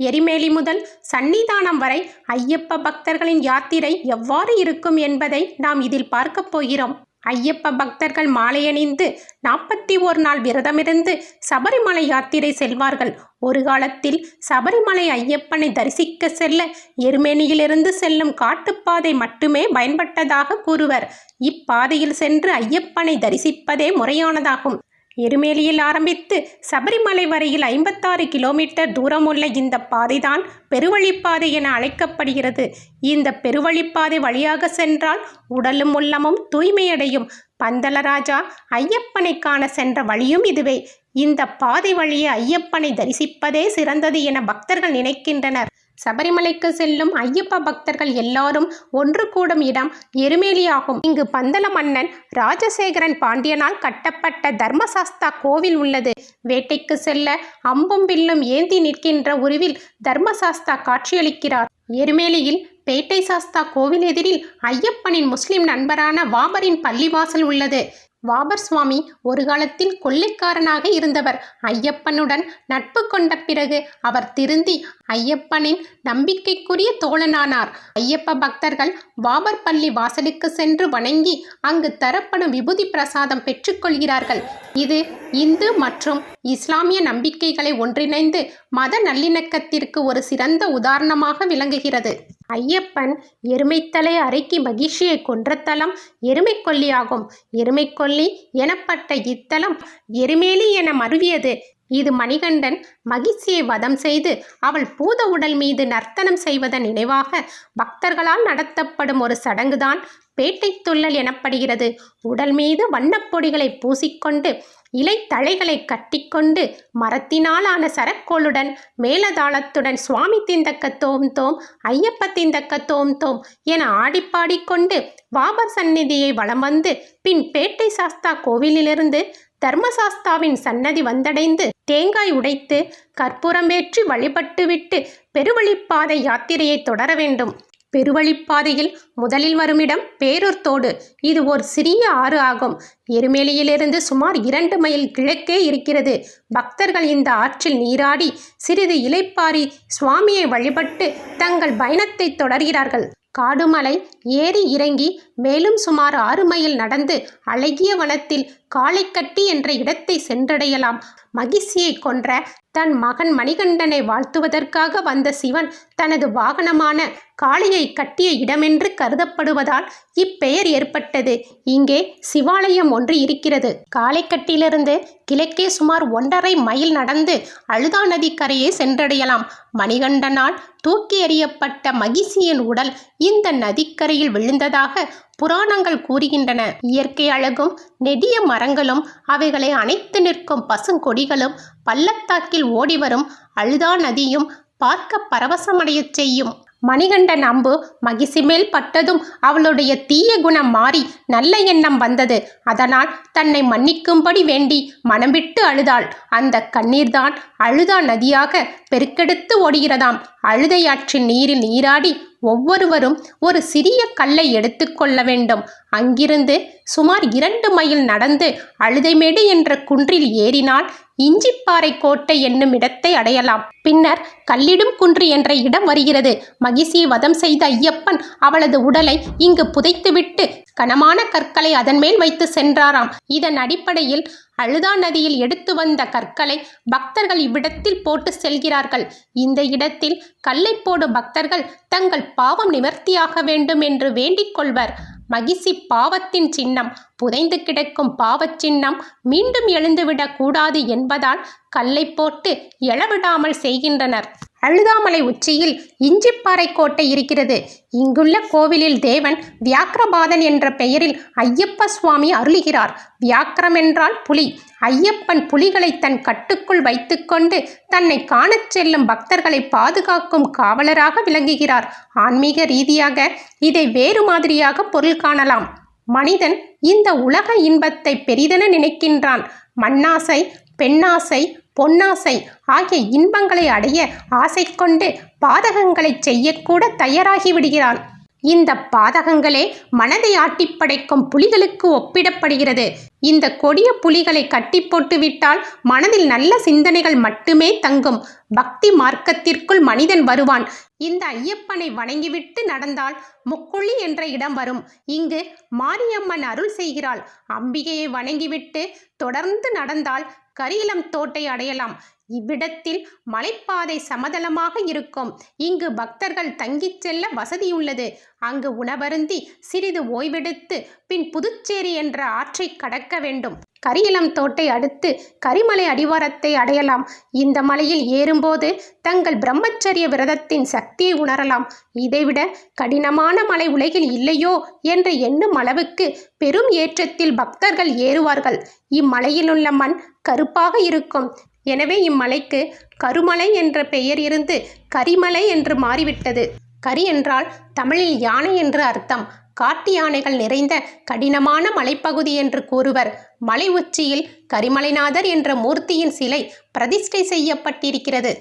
எரிமேலி முதல் சன்னிதானம் வரை ஐயப்ப பக்தர்களின் யாத்திரை எவ்வாறு இருக்கும் என்பதை நாம் இதில் பார்க்கப் போகிறோம். ஐயப்ப பக்தர்கள் மாலையணிந்து நாற்பத்தி ஓர் நாள் விரதமிருந்து சபரிமலை யாத்திரை செல்வார்கள். ஒரு காலத்தில் சபரிமலை ஐயப்பனை தரிசிக்க செல்ல எருமேனியிலிருந்து செல்லும் காட்டுப்பாதை மட்டுமே பயன்பட்டதாக கூறுவர். இப்பாதையில் சென்று ஐயப்பனை தரிசிப்பதே முறையானதாகும். எருமேலியில் ஆரம்பித்து சபரிமலை வரையில் ஐம்பத்தாறு கிலோமீட்டர் தூரமுள்ள இந்த பாதைதான் பெருவழிப்பாதை என அழைக்கப்படுகிறது. இந்த பெருவழிப்பாதை வழியாக சென்றால் உடலும் உள்ளமும் தூய்மையடையும். பந்தலராஜா ஐயப்பனை காண சென்ற வழியும் இதுவே. இந்த பாதை வழியே ஐயப்பனை தரிசிப்பதே சிறந்தது என பக்தர்கள் நினைக்கின்றனர். சபரிமலைக்கு செல்லும் ஐயப்ப பக்தர்கள் எல்லாரும் ஒன்று கூடும் இடம் எருமேலியாகும். இங்கு பந்தல மன்னன் ராஜசேகரன் பாண்டியனால் கட்டப்பட்ட தர்மசாஸ்தா கோவில் உள்ளது. வேட்டைக்கு செல்ல அம்பும் வில்லும் ஏந்தி நிற்கின்ற உருவில் தர்மசாஸ்தா காட்சியளிக்கிறார். எருமேலியில் பேட்டை சாஸ்தா கோவில் எதிரில் ஐயப்பனின் முஸ்லிம் நண்பரான வாபரின் பள்ளிவாசல் உள்ளது. வாபர் சுவாமி ஒரு காலத்தில் கொள்ளைக்காரனாக இருந்தவர். ஐயப்பனுடன் நட்பு கொண்ட பிறகு அவர் திருந்தி ஐயப்பனின் நம்பிக்கைக்குரிய தோழனானார். ஐயப்ப பக்தர்கள் வாபர் பள்ளி வாசலுக்கு சென்று வணங்கி அங்கு தரப்படும் விபூதி பிரசாதம் பெற்றுக்கொள்கிறார்கள் இது இந்து மற்றும் இஸ்லாமிய நம்பிக்கைகளை ஒன்றிணைந்து மத நல்லிணக்கத்திற்கு ஒரு சிறந்த உதாரணமாக விளங்குகிறது. ஐயப்பன் எருமைத்தலை அரைக்கி மகிழ்ச்சியை கொன்ற தலம் எருமைக்கொல்லியாகும் எருமைக்கொல்லி எனப்பட்ட இத்தலம் எருமேலி என மருவியது. இது மணிகண்டன் மகிழ்ச்சியை வதம் செய்து அவள் பூத உடல் மீது நர்த்தனம் செய்வதன் நினைவாக பக்தர்களால் நடத்தப்படும் ஒரு சடங்குதான் பேட்டை துள்ளல் எனப்படுகிறது. உடல் மீது வண்ணப்பொடிகளை பூசிக்கொண்டு இலை தழைகளை கட்டிக்கொண்டு மரத்தினாலான சரக்கோளுடன் மேலதாளத்துடன் சுவாமி திந்தக்க தோம் தோம் ஐயப்ப திந்தக்க தோம் தோம் என ஆடிப்பாடிக்கொண்டு பாபர் சந்நிதியை வலம் வந்து பின் பேட்டை சாஸ்தா கோவிலிலிருந்து தர்மசாஸ்தாவின் சன்னதி வந்தடைந்து தேங்காய் உடைத்து கற்பூரமேற்றி வழிபட்டுவிட்டு பெருவழிப்பாதை யாத்திரையை தொடர வேண்டும். பெருவழிப்பாதையில் முதலில் வருமிடம் பேரூர்தோடு இது ஒரு சிறிய ஆறு ஆகும். எருமேலியிலிருந்து சுமார் இரண்டு மைல் கிழக்கே இருக்கிறது. பக்தர்கள் இந்த ஆற்றில் நீராடி சிறிது இலைப்பாரி சுவாமியை வழிபட்டு தங்கள் பயணத்தை தொடர்கிறார்கள். காடுமலை ஏறி இறங்கி மேலும் சுமார் ஆறு மைல் நடந்து அழகிய வனத்தில் காளைக்கட்டி என்ற இடத்தை சென்றடையலாம். மகிழ்ச்சியை கொன்ற தன் மகன் மணிகண்டனை வாழ்த்துவதற்காக வந்த சிவன் தனது வாகனமான காளையை கட்டிய இடமென்று கருதப்படுவதால் இப்பெயர் ஏற்பட்டது. இங்கே சிவாலயம் ஒன்று இருக்கிறது. காளைக்கட்டிலிருந்து கிழக்கே சுமார் ஒன்றரை மைல் நடந்து அழுதா நதி கரையை சென்றடையலாம். மணிகண்டனால் தூக்கி எறியப்பட்ட மகிழ்ச்சியின் உடல் இந்த நதிக்கரையில் விழுந்ததாக புராணங்கள் கூறுகின்றன. இயற்கை அழகும் நெடிய மரங்களும் அவைகளை அணைத்து நிற்கும் பசுங்கொடிகளும் பள்ளத்தாக்கில் ஓடிவரும் அழுதா நதியும் பார்க்க பரவசமடையச் செய்யும். மணிகண்டன் அம்பு மகிசி மேல் பட்டதும் அவளுடைய தீய குணம் மாறி நல்ல எண்ணம் வந்தது. அதனால் தன்னை மன்னிக்கும்படி வேண்டி மனம் விட்டு அழுதாள். அந்த கண்ணீர்தான் அழுதா நதியாக பெருக்கெடுத்து ஓடுகிறதாம். அழுதையாற்றின் நீரில் நீராடி ஒவ்வொருவரும் ஒரு சிறிய கல்லை எடுத்துக்கொள்ள வேண்டும். அங்கிருந்து சுமார் இரண்டு மைல் நடந்து அழுதைமேடு என்ற குன்றில் ஏறினால் இஞ்சிப்பாறை கோட்டை என்னும் இடத்தை அடையலாம். பின்னர் கல்லிடும் குன்று என்ற இடம் வருகிறது. மகிஷியை வதம் செய்த ஐயப்பன் அவளது உடலை இங்கு புதைத்துவிட்டு கனமான கற்களை அதன் மேல் வைத்து சென்றாராம். இதன் அடிப்படையில் அழுதா நதியில் எடுத்து வந்த கற்களை பக்தர்கள் இவ்விடத்தில் போட்டு செல்கிறார்கள். இந்த இடத்தில் கல்லை போடும் பக்தர்கள் தங்கள் பாவம் நிவர்த்தியாக வேண்டும் என்று வேண்டிக் கொள்வர். மகிழ்ச்சி பாவத்தின் சின்னம். புதைந்து கிடக்கும் பாவச் சின்னம் மீண்டும் எழுந்துவிடக் கூடாது என்பதால் கல்லை போட்டு எழவிடாமல் செய்கின்றனர். அழுதாமலை உச்சியில் இஞ்சிப்பாறை கோட்டை இருக்கிறது. இங்குள்ள கோவிலில் தேவன் வியாக்கிரபாதன் என்ற பெயரில் ஐயப்ப சுவாமி அருளுகிறார். வியாக்கிரம் என்றால் புலி. ஐயப்பன் புலிகளை தன் கட்டுக்குள் வைத்துக்கொண்டு தன்னை காணச் செல்லும் பக்தர்களை பாதுகாக்கும் காவலராக விளங்குகிறார். ஆன்மீக ரீதியாக இதை வேறு மாதிரியாக பொருள் காணலாம். மனிதன் இந்த உலக இன்பத்தை பெரிதென நினைக்கின்றான். மண்ணாசை பெண்ணாசை பொன்னாசை ஆகிய இன்பங்களை அடைய ஆசை கொண்டு பாதகங்களை செய்யக்கூட தயாராகி விடுகிறான். இந்த பாதகங்களே மனதை ஆட்டிப்படைக்கும் புலிகளுக்கு ஒப்பிடப்படுகிறது. இந்த கொடிய புலிகளை கட்டி போட்டு விட்டால் மனதில் நல்ல சிந்தனைகள் மட்டுமே தங்கும். பக்தி மார்க்கத்திற்குள் மனிதன் வருவான். இந்த ஐயப்பனை வணங்கிவிட்டு நடந்தால் முக்குழி என்ற இடம் வரும். இங்கு மாரியம்மன் அருள் செய்கிறாள். அம்பிகையை வணங்கிவிட்டு தொடர்ந்து நடந்தால் கரியிலம் தோட்டை அடையலாம். இவ்விடத்தில் மலைப்பாதை சமதளமாக இருக்கும். இங்கு பக்தர்கள் தங்கிச் செல்ல வசதியுள்ளது அங்கு உணவருந்தி சிறிது ஓய்வெடுத்து பின் புதுச்சேரி என்ற ஆற்றை கடக்க வேண்டும். கரியிலம் தோட்டை அடுத்து கரிமலை அடிவாரத்தை அடையலாம். இந்த மலையில் ஏறும்போது தங்கள் பிரம்மச்சரிய விரதத்தின் சக்தியை உணரலாம். இதைவிட கடினமான மலை உலகில் இல்லையோ என்று எண்ணும் அளவுக்கு பெரும் ஏற்றத்தில் பக்தர்கள் ஏறுவார்கள். இம்மலையிலுள்ள மண் கருப்பாக இருக்கும். எனவே இம்மலைக்கு கருமலை என்ற பெயர் இருந்து கரிமலை என்று மாறிவிட்டது. கரி என்றால் தமிழில் யானை என்று அர்த்தம். காட்டு யானைகள் நிறைந்த கடினமான மலைப்பகுதி என்று கூறுவர். மலை உச்சியில் கரிமலைநாதர் என்ற மூர்த்தியின் சிலை பிரதிஷ்டை செய்யப்பட்டிருக்கிறது.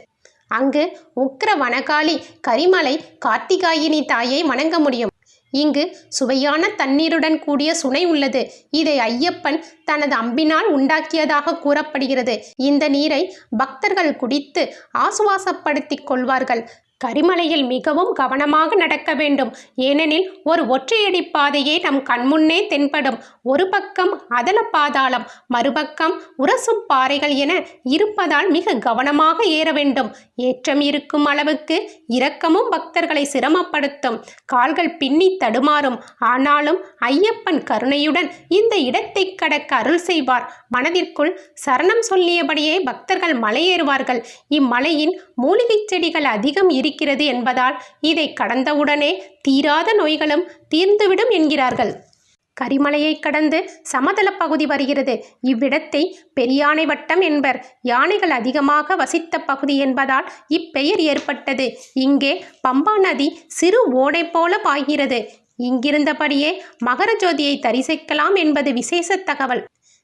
அங்கு உக்கிர வனகாளி கரிமலை கார்த்திகாயினி தாயை வணங்க முடியும். இங்கு சுவையான தண்ணீருடன் கூடிய சுனை உள்ளது. இதை ஐயப்பன் தனது அம்பினால் உண்டாக்கியதாக கூறப்படுகிறது. இந்த நீரை பக்தர்கள் குடித்து ஆசுவாசப்படுத்திக் கொள்வார்கள். கரிமலையில் மிகவும் கவனமாக நடக்க வேண்டும். ஏனெனில் ஒரு ஒற்றையடி பாதையே நம் கண்முன்னே தென்படும். ஒரு பக்கம் அதல பாதாளம் மறுபக்கம் உரசும் பாறைகள் என இருப்பதால் மிக கவனமாக ஏற வேண்டும். ஏற்றம் இருக்கும் அளவுக்கு இரக்கமும் பக்தர்களை சிரமப்படுத்தும். கால்கள் பின்னி தடுமாறும். ஆனாலும் ஐயப்பன் கருணையுடன் இந்த இடத்தை கடக்க அருள் செய்வார். மனதிற்குள் சரணம் சொல்லியபடியே பக்தர்கள் மலையேறுவார்கள். இம்மலையின் மூலிகைச் செடிகள் அதிகம் இருக்கிறது என்பதால் இதை கடந்தவுடனே தீராத நோய்களும் தீர்ந்துவிடும் என்கிறார்கள். கரிமலையை கடந்து சமதள பகுதி வருகிறது. இவ்விடத்தை பெரியானை வட்டம் என்பர் யானைகள் அதிகமாக வசித்த பகுதி என்பதால் இப்பெயர் ஏற்பட்டது. இங்கே பம்பா நதி சிறு ஓடை போல பாய்கிறது. இங்கிருந்தபடியே மகர ஜோதியை தரிசிக்கலாம் என்பது விசேஷ தகவல்.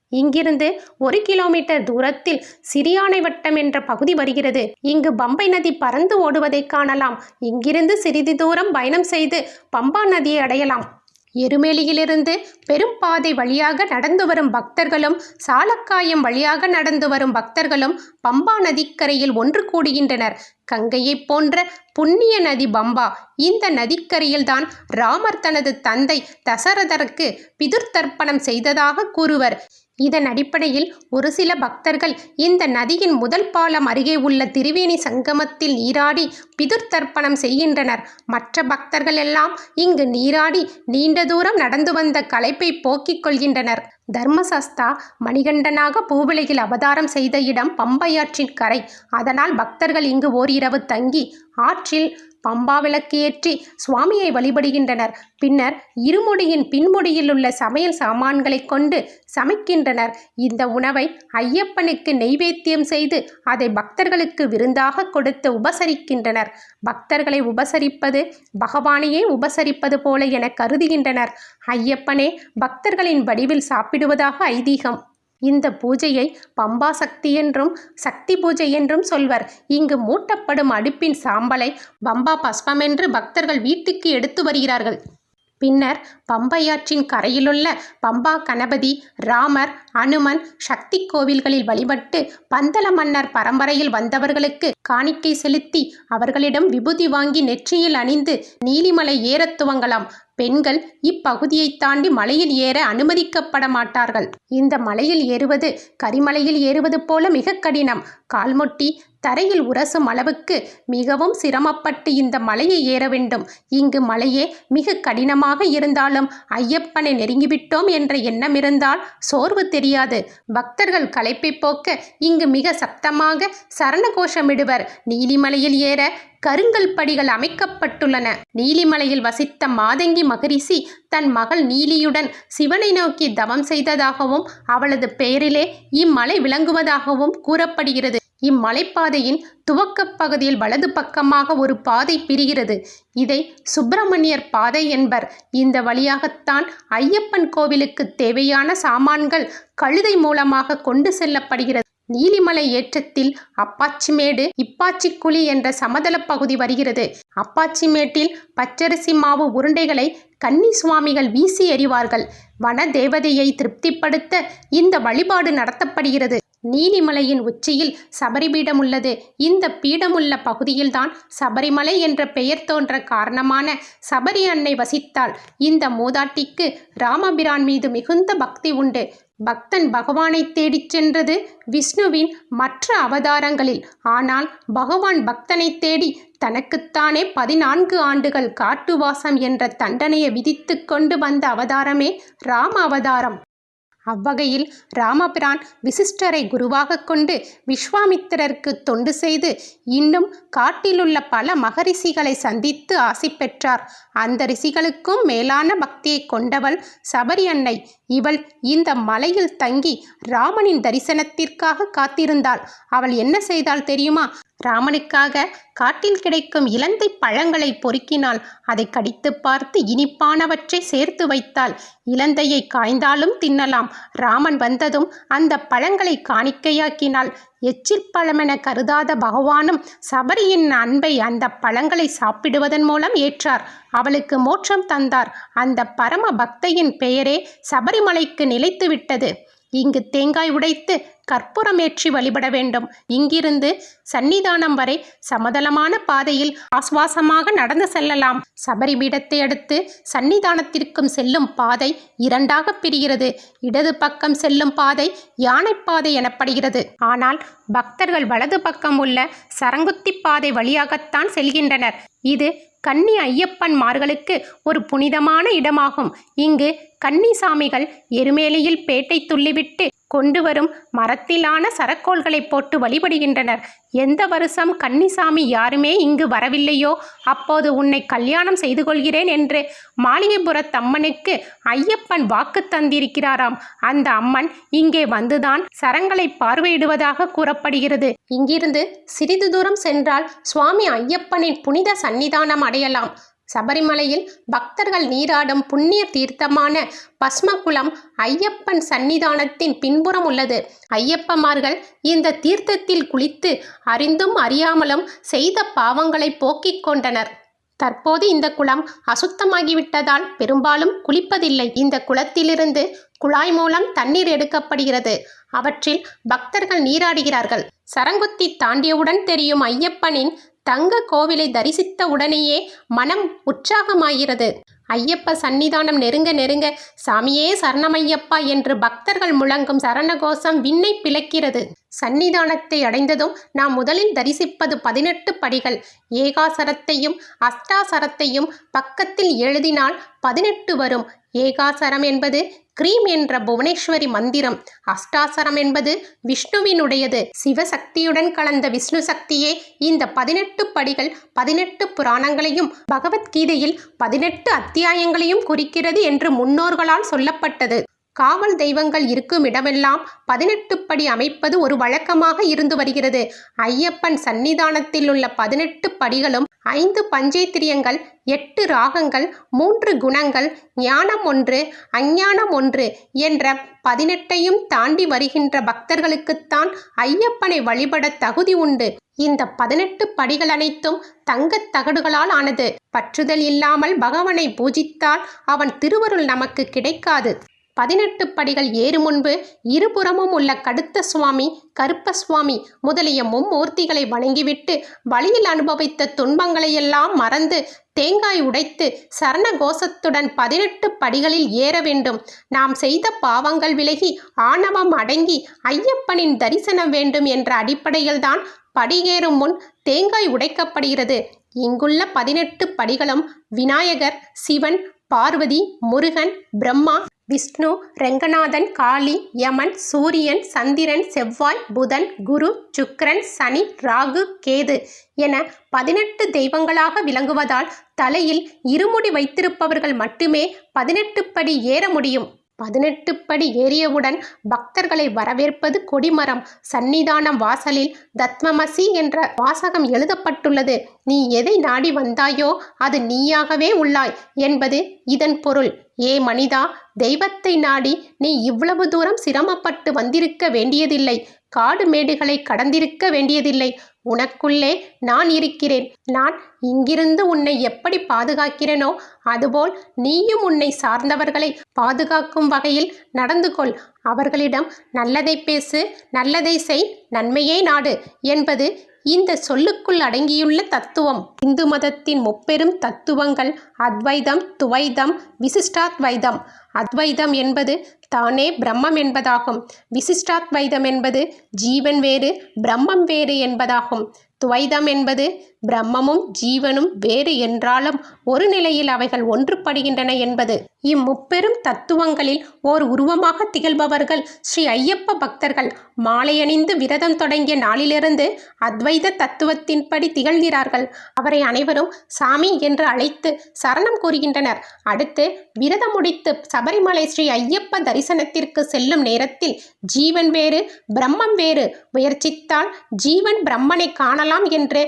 இங்கிருந்து ஒரு கிலோமீட்டர் தூரத்தில் சிரியானை வட்டம் என்ற பகுதி வருகிறது. இங்கு பம்பை நதி பறந்து ஓடுவதை காணலாம். இங்கிருந்து சிறிது தூரம் பயணம் செய்து பம்பா நதியை அடையலாம். எருமேலியிலிருந்து பெரும் பாதை வழியாக நடந்து வரும் பக்தர்களும் சாலக்காயம் வழியாக நடந்து வரும் பக்தர்களும் பம்பா நதிக்கரையில் ஒன்று கூடுகின்றனர். கங்கையைப் போன்ற புண்ணிய நதி பம்பா இந்த நதிக்கரையில்தான் ராமர் தனது தந்தை தசரதருக்கு பிதுர்த்தர்ப்பணம் செய்ததாக கூறுவர். இதன் அடிப்படையில் ஒரு சில பக்தர்கள் இந்த நதியின் முதல் பாலம் அருகே உள்ள திரிவேணி சங்கமத்தில் நீராடி பிதுர் தர்ப்பணம் செய்கின்றனர். மற்ற பக்தர்கள் எல்லாம் இங்கு நீராடி நீண்ட தூரம் நடந்து வந்த களைப்பை போக்கிக் கொள்கின்றனர். தர்மசஸ்தா மணிகண்டனாக பூவிலையில் அவதாரம் செய்த இடம் பம்பையாற்றின் கரை. அதனால் பக்தர்கள் இங்கு ஓரிரவு தங்கி ஆற்றில் பம்பா விளக்கு ஏற்றி சுவாமியை வழிபடுகின்றனர். பின்னர் இருமுடியின் பின்முடியில் உள்ள சமையல் சாமான்களை கொண்டு சமைக்கின்றனர். இந்த உணவை ஐயப்பனுக்கு நெய்வேத்தியம் செய்து அதை பக்தர்களுக்கு விருந்தாக கொடுத்து உபசரிக்கின்றனர். பக்தர்களை உபசரிப்பது பகவானையே உபசரிப்பது போல என கருதுகின்றனர். ஐயப்பனே பக்தர்களின் வடிவில் சாப்பிடுவதாக ஐதீகம். இந்த பூஜையை பம்பா சக்தி என்றும் சக்தி பூஜை என்றும் சொல்வர். இங்கு மூட்டப்படும் அடுப்பின் சாம்பலை பம்பா பஸ்பமென்று பக்தர்கள் வீட்டுக்கு எடுத்து வருகிறார்கள். பின்னர் பம்பையாற்றின் கரையிலுள்ள பம்பா கணபதி ராமர் அனுமன் சக்தி கோவில்களில் வழிபட்டு பந்தல மன்னர் பரம்பரையில் வந்தவர்களுக்கு காணிக்கை செலுத்தி அவர்களிடம் விபூதி வாங்கி நெற்றியில் அணிந்து நீலிமலை ஏறத் துவங்கலாம். பெண்கள் இப்பகுதியை தாண்டி மலையில் ஏற அனுமதிக்கப்பட மாட்டார்கள். இந்த மலையில் ஏறுவது கரிமலையில் ஏறுவது போல மிக கடினம். கால்மொட்டி தரையில் உரசும் அளவுக்கு மிகவும் சிரமப்பட்டு இந்த மலையை ஏற வேண்டும். இங்கு மலையே மிக கடினமாக இருந்தாலும் ஐயப்பனை நெருங்கிவிட்டோம் என்ற எண்ணம் இருந்தால் சோர்வு தெரியாது. பக்தர்கள் களைப்பை போக்க இங்கு மிக சப்தமாக சரண கோஷமிடுவர் நீலிமலையில் ஏற கருங்கல் படிகள் அமைக்கப்பட்டுள்ளன. நீலிமலையில் வசித்த மாதங்கி மகரிஷி தன் மகள் நீலியுடன் சிவனை நோக்கி தவம் செய்ததாகவும் அவளது பெயரிலே இம்மலை விளங்குவதாகவும் கூறப்படுகிறது. இம்மலைப்பாதையின் துவக்கப் பகுதியில் வலது பக்கமாக ஒரு பாதை பிரிகிறது. இதை சுப்பிரமணியர் பாதை என்பர். இந்த வழியாகத்தான் ஐயப்பன் கோவிலுக்கு தேவையான சாமான்கள் கழுதை மூலமாக கொண்டு செல்லப்படுகிறது. நீலிமலை ஏற்றத்தில் அப்பாச்சிமேடு இப்பாச்சிக்குழி என்ற சமதள பகுதி வருகிறது. அப்பாச்சிமேட்டில் பச்சரிசி மாவு உருண்டைகளை கன்னி சுவாமிகள் வீசி எறிவார்கள். வன தேவதையை திருப்திப்படுத்த இந்த வழிபாடு நடத்தப்படுகிறது. நீலிமலையின் உச்சியில் சபரிபீடம் உள்ளது இந்த பீடமுள்ள பகுதியில்தான் சபரிமலை என்ற பெயர் தோன்ற காரணமான சபரி அன்னை வசித்தாள். இந்த மூதாட்டிக்கு ராமபிரான் மீது மிகுந்த பக்தி உண்டு. பக்தன் பகவானை தேடிச் சென்றது விஷ்ணுவின் மற்ற அவதாரங்களில். ஆனால் பகவான் பக்தனை தேடி தனக்குத்தானே பதினான்கு ஆண்டுகள் காட்டுவாசம் என்ற தண்டனையை விதித்து கொண்டு வந்த அவதாரமே ராம அவதாரம். அவ்வகையில் ராமபிரான் விசிஷ்டரை குருவாக கொண்டு விஸ்வாமித்திரருக்கு தொண்டு செய்து இன்னும் காட்டிலுள்ள பல மகரிஷிகளை சந்தித்து ஆசி பெற்றார். அந்த ரிஷிகளுக்கும் மேலான பக்தியை கொண்டவள் சபரி அன்னை இவள் இந்த மலையில் தங்கி ராமனின் தரிசனத்திற்காக காத்திருந்தாள். அவள் என்ன செய்தாள் தெரியுமா? ராமனுக்காக காட்டில் கிடைக்கும் இலந்தை பழங்களை பொறுக்கினால் அதை கடித்து பார்த்து இனிப்பானவற்றை சேர்த்து வைத்தாள் இலந்தையை காய்ந்தாலும் தின்னலாம். ராமன் வந்ததும் அந்த பழங்களை காணிக்கையாக்கினாள் எச்சில் பழமென கருதாத பகவானும் சபரியின் அன்பை அந்த பழங்களை சாப்பிடுவதன் மூலம் ஏற்றார். அவளுக்கு மோட்சம் தந்தார். அந்த பரம பக்தையின் பெயரே சபரிமலைக்கு நிலைத்துவிட்டது. இங்கு தேங்காய் உடைத்து கற்பூரமேற்றி வழிபட வேண்டும். இங்கிருந்து சன்னிதானம் வரை சமதளமான பாதையில் ஆஸ்வாசமாக நடந்து செல்லலாம். சபரி பீடத்தை அடுத்து சன்னிதானத்திற்கும் செல்லும் பாதை இரண்டாக பிரிகிறது. இடது பக்கம் செல்லும் பாதை யானைப்பாதை எனப்படுகிறது. ஆனால் பக்தர்கள் வலது பக்கம் உள்ள சரங்குத்தி பாதை வழியாகத்தான் செல்கின்றனர். இது கன்னி ஐயப்பன்மார்களுக்கு ஒரு புனிதமான இடமாகும். இங்கு கன்னிசாமிகள் எருமேலியில் பேட்டை துள்ளிவிட்டு கொண்டு வரும் மரத்திலான சரக்கோள்களை போட்டு வழிபடுகின்றனர். எந்த வருஷம் கன்னிசாமி யாருமே இங்கு வரவில்லையோ அப்போது உன்னை கல்யாணம் செய்து கொள்கிறேன் என்று மாளிகைபுரத்தம்மனுக்கு ஐயப்பன் வாக்கு தந்திருக்கிறாராம். அந்த அம்மன் இங்கே வந்துதான் சரங்களை பார்வையிடுவதாக கூறப்படுகிறது. இங்கிருந்து சிறிது தூரம் சென்றால் சுவாமி ஐயப்பனின் புனித சன்னிதானம் அடையலாம். சபரிமலையில் பக்தர்கள் நீராடும் புண்ணிய தீர்த்தமான பஸ்மகுளம் ஐயப்பன் சன்னிதானத்தின் பின்புறம் உள்ளது. ஐயப்பமார்கள் இந்த தீர்த்தத்தில் குளித்து அறிந்தும் அறியாமலும் செய்த பாவங்களை போக்கிக் கொண்டனர். தற்போது இந்த குளம் அசுத்தமாகிவிட்டதால் பெரும்பாலும் குளிப்பதில்லை. இந்த குளத்திலிருந்து குழாய் மூலம் தண்ணீர் எடுக்கப்படுகிறது. அவற்றில் பக்தர்கள் நீராடுகிறார்கள். சரங்குத்தி தாண்டியவுடன் தெரியும் ஐயப்பனின் தங்க கோவிலை தரிசித்த உடனேயே மனம் உற்சாகமாகிறது. ஐயப்ப சன்னிதானம் நெருங்க நெருங்க சாமியே சரணமையப்பா என்று பக்தர்கள் முழங்கும் சரணகோஷம் விண்ணை பிளக்கிறது. சன்னிதானத்தை அடைந்ததும் நாம் முதலில் தரிசிப்பது பதினெட்டு படிகள். ஏகாசரத்தையும் அஷ்டாசரத்தையும் பக்கத்தில் எழுதினால் பதினெட்டு வரும். ஏகாசரம் என்பது கிரீம் என்ற புவனேஸ்வரி மந்திரம். அஷ்டாசரம் என்பது விஷ்ணுவினுடையது. சிவசக்தியுடன் கலந்த விஷ்ணு சக்தியே இந்த பதினெட்டு படிகள் பதினெட்டு புராணங்களையும் பகவத்கீதையில் பதினெட்டு அத்தியாயங்களையும் குறிக்கிறது என்று முன்னோர்களால் சொல்லப்பட்டது. காவல் தெய்வங்கள் இருக்கும் இடமெல்லாம் பதினெட்டு படி அமைப்பது ஒரு வழக்கமாக இருந்து வருகிறது. ஐயப்பன் சன்னிதானத்தில் உள்ள பதினெட்டு படிகளும் ஐந்து பஞ்சேத்திரியங்கள் எட்டு ராகங்கள் மூன்று குணங்கள் ஞானம் ஒன்று அஞ்ஞானம் ஒன்று என்ற பதினெட்டையும் தாண்டி வருகின்ற பக்தர்களுக்குத்தான் ஐயப்பனை வழிபட தகுதி உண்டு. இந்த பதினெட்டு படிகள் அனைத்தும் தங்கத் தகடுகளால் ஆனது. பற்றுதல் இல்லாமல் பகவனை பூஜித்தால் அவன் திருவருள் நமக்கு கிடைக்காது. பதினெட்டு படிகள் ஏறு முன்பு இருபுறமும் உள்ள கடுத்த சுவாமி கருப்ப சுவாமி முதலிய மும்மூர்த்திகளை வணங்கிவிட்டு வழியில் அனுபவித்த துன்பங்களையெல்லாம் மறந்து தேங்காய் உடைத்து சரண கோஷத்துடன் பதினெட்டு படிகளில் ஏற வேண்டும். நாம் செய்த பாவங்கள் விலகி ஆணவம் அடங்கி ஐயப்பனின் தரிசனம் வேண்டும் என்ற அடிப்படையில்தான் படியேறும் முன் தேங்காய் உடைக்கப்படுகிறது. இங்குள்ள பதினெட்டு படிகளும் விநாயகர் சிவன் பார்வதி முருகன் பிரம்மா விஷ்ணு ரெங்கநாதன் காளி யமன் சூரியன் சந்திரன் செவ்வாய் புதன் குரு சுக்ரன் சனி ராகு கேது என பதினெட்டு தெய்வங்களாக விளங்குவதால் தலையில் இருமுடி வைத்திருப்பவர்கள் மட்டுமே பதினெட்டு படி ஏற முடியும். பதினெட்டு படி ஏறியவுடன் பக்தர்களை வரவேற்பது கொடிமரம். சன்னிதானம் வாசலில் தத்மமசி என்ற வாசகம் எழுதப்பட்டுள்ளது. நீ எதை நாடி வந்தாயோ அது நீயாகவே உள்ளாய் என்பது இதன் பொருள். ஏ மனிதா தெய்வத்தை நாடி நீ இவ்வளவு தூரம் சிரமப்பட்டு வந்திருக்க வேண்டியதில்லை. காடு மேடுகளை கடந்திருக்க வேண்டியதில்லை. உனக்குள்ளே நான் இருக்கிறேன். நான் இங்கிருந்து உன்னை எப்படி பாதுகாக்கிறேனோ அதுபோல் நீயும் உன்னை சார்ந்தவர்களை பாதுகாக்கும் வகையில் நடந்து கொள். அவர்களிடம் நல்லதை பேசு நல்லதை செய் நன்மையே நாடு என்பது இந்த சொல்லுக்குள் அடங்கியுள்ள தத்துவம். இந்து மதத்தின் முப்பெரும் தத்துவங்கள் அத்வைதம் துவைதம் விசிஷ்டாத்வைதம். அத்வைதம் என்பது தானே பிரம்மம் என்பதாகும். விசிஷ்டாத்வைதம் என்பது ஜீவன் வேறு பிரம்மம் வேறு என்பதாகும். துவைதம் என்பது பிரம்மமும் ஜீவனும் வேறு என்றாலும் ஒரு நிலையில் அவைகள் ஒன்றுபடுகின்றன என்பது. இம்முப்பெரும் தத்துவங்களில் ஓர் உருவமாக திகழ்பவர்கள் ஸ்ரீ ஐயப்ப பக்தர்கள் மாலையணிந்து விரதம் தொடங்கிய நாளிலிருந்து அத்வைத தத்துவத்தின்படி திகழ்கிறார்கள். அவரை அனைவரும் சாமி என்று அழைத்து சரணம் கூறுகின்றனர். அடுத்து விரதம் முடித்து சபரிமலை ஸ்ரீ ஐயப்ப தரிசனத்திற்கு செல்லும் நேரத்தில் ஜீவன் வேறு பிரம்மம் வேறு. முயற்சித்தால் ஜீவன் பிரம்மனை காணலாம் என்று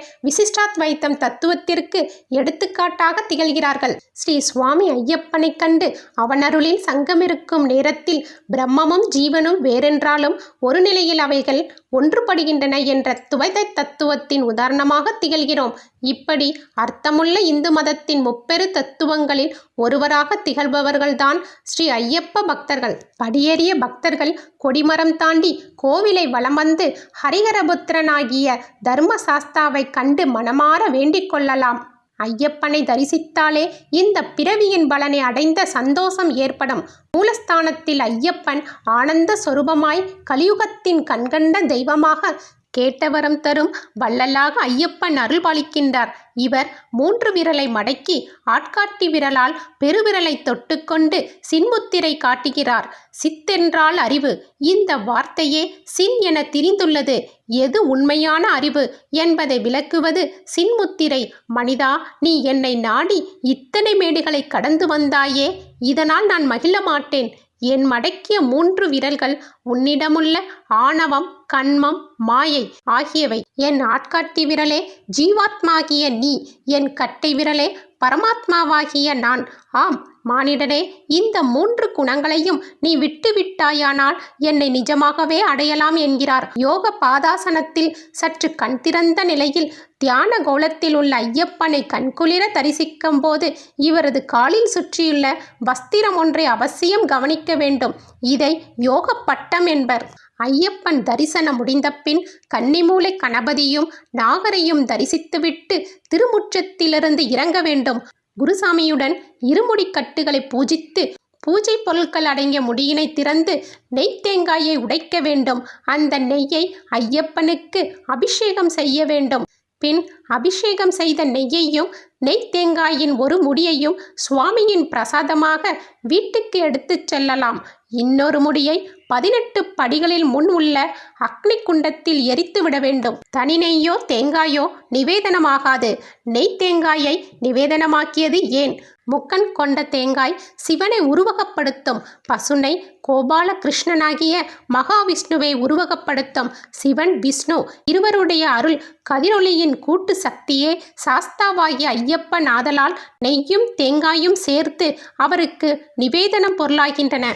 அத்வைத்தம் தத்துவத்திற்கு எடுத்துக்காட்டாக திகழ்கிறார்கள். ஸ்ரீ சுவாமி ஐயப்பனை கண்டு அவனருளில் சங்கமிருக்கும் நேரத்தில் பிரம்மமும் ஜீவனும் வேறென்றாலும் ஒரு நிலையில் அவைகள் ஒன்றுபடுகின்றன என்ற துவைத தத்துவத்தின் உதாரணமாக திகழ்கிறோம். இப்படி அர்த்தமுள்ள இந்து மதத்தின் முப்பெரு தத்துவங்களில் ஒருவராக திகழ்பவர்கள்தான் ஸ்ரீ ஐயப்ப பக்தர்கள். படியேறிய பக்தர்கள் கொடிமரம் தாண்டி கோவிலை வலம் வந்து ஹரிஹரபுத்திரனாகிய தர்மசாஸ்தாவை கண்டு மனமாற வேண்டிக் கொள்ளலாம். ஐயப்பனை தரிசித்தாலே இந்த பிறவியின் பலனை அடைந்த சந்தோஷம் ஏற்படும். மூலஸ்தானத்தில் ஐயப்பன் ஆனந்த சொரூபமாய் கலியுகத்தின் கண்கண்ட தெய்வமாக கேட்டவரம் தரும் வள்ளலாக ஐயப்பன் அருள் பாலிக்கின்றார் இவர் மூன்று விரலை மடக்கி ஆட்காட்டி விரலால் பெருவிரலை தொட்டுக்கொண்டு சின்முத்திரை காட்டுகிறார். சித்தென்றால் அறிவு. இந்த வார்த்தையே சின் என திரிந்துள்ளது. எது உண்மையான அறிவு என்பதை விளக்குவது சின்முத்திரை. மனிதா நீ என்னை நாடி இத்தனை மேடுகளை கடந்து வந்தாயே. இதனால் நான் மகிழ மாட்டேன். என் மடக்கிய மூன்று விரல்கள் உன்னிடமுள்ள ஆணவம் கண்மம் மாயை ஆகியவை. என் ஆட்காட்டி விரலே ஜீவாத்மாகிய நீ என் கட்டை விரலே பரமாத்மாவாகிய நான். ஆம் மானிடனே இந்த மூன்று குணங்களையும் நீ விட்டு விட்டாயானால் என்னை நிஜமாகவே அடையலாம் என்கிறார். யோக பாதாசனத்தில் சற்று கண் திறந்த நிலையில் தியான கோலத்தில் உள்ள ஐயப்பனை கண்குளிர தரிசிக்கும் போது இவரது காலில் சுற்றியுள்ள வஸ்திரம் ஒன்றை அவசியம் கவனிக்க வேண்டும். இதை யோக பட்டம் என்பர். ஐயப்பன் தரிசனம் முடிந்தபின் கன்னிமூலை கணபதியும் நாகரையும் தரிசித்துவிட்டு திருமுற்றத்திலிருந்து இறங்க வேண்டும். குருசாமியுடன் இருமுடி கட்டுகளை பூஜித்து பூஜை பொருட்கள் அடங்கிய முடியினை திறந்து நெய் தேங்காயை உடைக்க வேண்டும். அந்த நெய்யை ஐயப்பனுக்கு அபிஷேகம் செய்ய வேண்டும். பின் அபிஷேகம் செய்த நெய்யையும் நெய் தேங்காயின் ஒரு முடியையும் சுவாமியின் பிரசாதமாக வீட்டுக்கு எடுத்துச் செல்லலாம். இன்னொரு முடியை பதினெட்டு படிகளில் முன் உள்ள அக்னி குண்டத்தில் எரித்து விட வேண்டும். தனி நெய்யோ தேங்காயோ நிவேதனமாகாது. நெய் தேங்காயை நிவேதனமாக்கியது ஏன்? முக்கன் கொண்ட தேங்காய் சிவனை உருவகப்படுத்தும். பசுனை கோபால கிருஷ்ணனாகிய மகாவிஷ்ணுவை உருவகப்படுத்தும். சிவன் விஷ்ணு இருவருடைய அருள் கதிரொளியின் கூட்டு சக்தியே சாஸ்தாவாகிய ஐயப்பன் ஆதலால் நெய்யும் தேங்காயும் சேர்த்து அவருக்கு நிவேதனம் பொருளாகின்றன.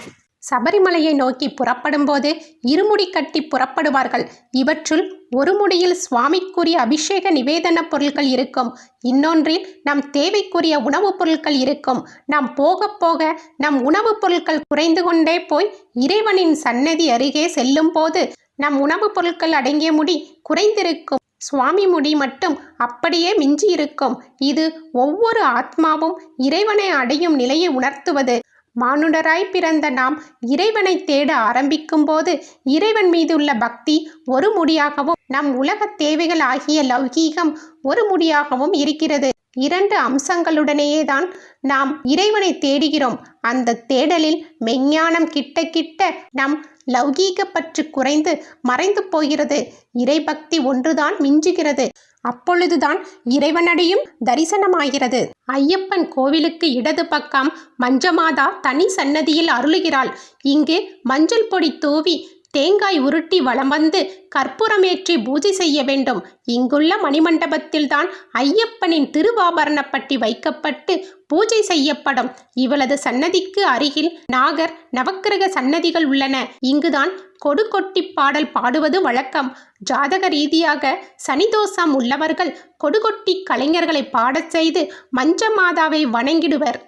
சபரிமலையை நோக்கி புறப்படும்போது இருமுடி கட்டி புறப்படுவார்கள். இவற்றுள் ஒரு முடியில் சுவாமிக்குரிய அபிஷேக நிவேதன பொருட்கள் இருக்கும். இன்னொன்றில் நம் தேவைக்குரிய உணவுப் பொருட்கள் இருக்கும். நாம் போக போக நம் உணவுப் பொருட்கள் குறைந்து கொண்டே போய் இறைவனின் சன்னதி அருகே செல்லும் போது நம் உணவுப் பொருட்கள் அடங்கிய முடி குறைந்திருக்கும். சுவாமி முடி மட்டும் அப்படியே மிஞ்சி இருக்கும் இது ஒவ்வொரு ஆத்மாவும் இறைவனை அடையும் நிலையை உணர்த்துவது. மானுடராய் பிறந்த நாம் இறைவனை தேட ஆரம்பிக்கும் போது இறைவன் மீதுள்ள பக்தி ஒரு முடியாகவும் நம் உலக தேவைகள் ஆகிய லௌகீகம் ஒரு முடியாகவும் இருக்கிறது. இரண்டு அம்சங்களுடனேயே தான் நாம் இறைவனை தேடுகிறோம். அந்த தேடலில் மெஞ்ஞானம் கிட்ட கிட்ட நம் லௌகீக பற்று குறைந்து மறைந்து போகிறது. இறைபக்தி ஒன்றுதான் மிஞ்சுகிறது. அப்பொழுதுதான் இறைவனடியும் தரிசனமாகிறது. ஐயப்பன் கோவிலுக்கு இடது பக்கம் மஞ்சமாதா தனி சன்னதியில் அருளுகிறாள். இங்கு மஞ்சள் பொடி தூவி தேங்காய் உருட்டி வலம் வந்து கற்பூரமேற்றி பூஜை செய்ய வேண்டும். இங்குள்ள மணிமண்டபத்தில்தான் ஐயப்பனின் திருவாபரணப்பட்டி வைக்கப்பட்டு பூஜை செய்யப்படும். இவளது சன்னதிக்கு அருகில் நாகர் நவக்கிரக சன்னதிகள் உள்ளன. இங்குதான் கொடுகொட்டி பாடல் பாடுவது வழக்கம். ஜாதக ரீதியாக சனிதோஷம் உள்ளவர்கள் கொடுகொட்டி கலைஞர்களை பாடச் செய்து மஞ்ச மாதாவை வணங்கிடுவர்.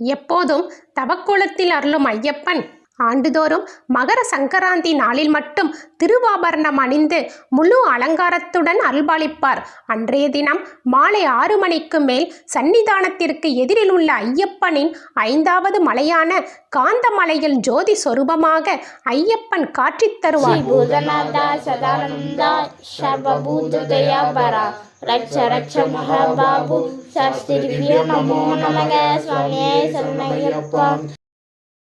எப்போதும் தவக்கோலத்தில் அருளும் ஐயப்பன் ஆண்டுதோறும் மகர சங்கராந்தி நாளில் மட்டும் திருவாபரணம் அணிந்து முழு அலங்காரத்துடன் அல்பாளிப்பார் அன்றைய தினம் மாலை ஆறு மணிக்கு மேல் சன்னிதானத்திற்கு எதிரில் உள்ள ஐயப்பனின் ஐந்தாவது மலையான காந்தமலையில் ஜோதி சொரூபமாக ஐயப்பன் காட்சி தருவார். ரட்ச நமோ நமக. சுவாமியே சரணயப்பா